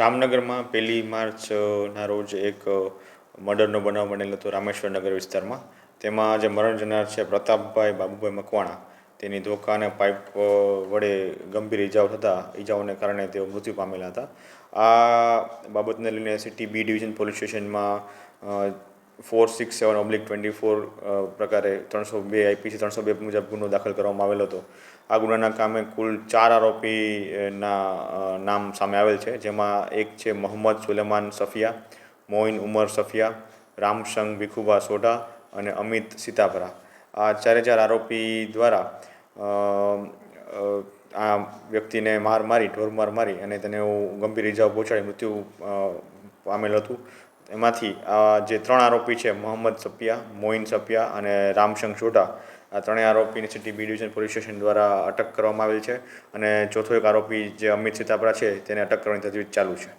જામનગરમાં પહેલી માર્ચના રોજ એક મર્ડરનો બનાવ બનેલો હતો રામેશ્વરનગર વિસ્તારમાં. તેમાં જે મરણ જનાર છે પ્રતાપભાઈ બાબુભાઈ મકવાણા. તેની ધોકા અને પાઇપ વડે ગંભીર ઈજાઓ થતાં ઈજાઓને કારણે તેઓ મૃત્યુ પામેલા હતા. આ બાબતને લઈને સિટી બી ડિવિઝન પોલીસ સ્ટેશનમાં four six seven oblique twenty four પ્રકારે ત્રણસો બે આઈપીસી ત્રણસો બે મુજબ ગુનો દાખલ કરવામાં આવેલો હતો. આ ગુનાના કામે કુલ ચાર આરોપીના નામ સામે આવેલ છે. જેમાં એક છે મોહમ્મદ સુલેમાન સફિયા મોઇન ઉમર સફિયા રામસંગ ભીખુભા સોઢા અને અમિત સીતાભરા. આ ચારે ચાર આરોપી દ્વારા આ વ્યક્તિને માર મારી, ઢોરમાર મારી અને તેને ગંભીર ઇજાઓ પહોંચાડી મૃત્યુ પામેલ હતું. એમાંથી આ જે ત્રણ આરોપી છે, મોહમ્મદ સપિયા, મોઇન સપિયા અને રામશંગ છોટા આ ત્રણેય આરોપીને city B division police station દ્વારા અટક કરવામાં આવેલ છે અને ચોથો એક આરોપી જે અમિત સીતાપરા છે, તેને અટક કરવાની તજવીજ ચાલુ છે.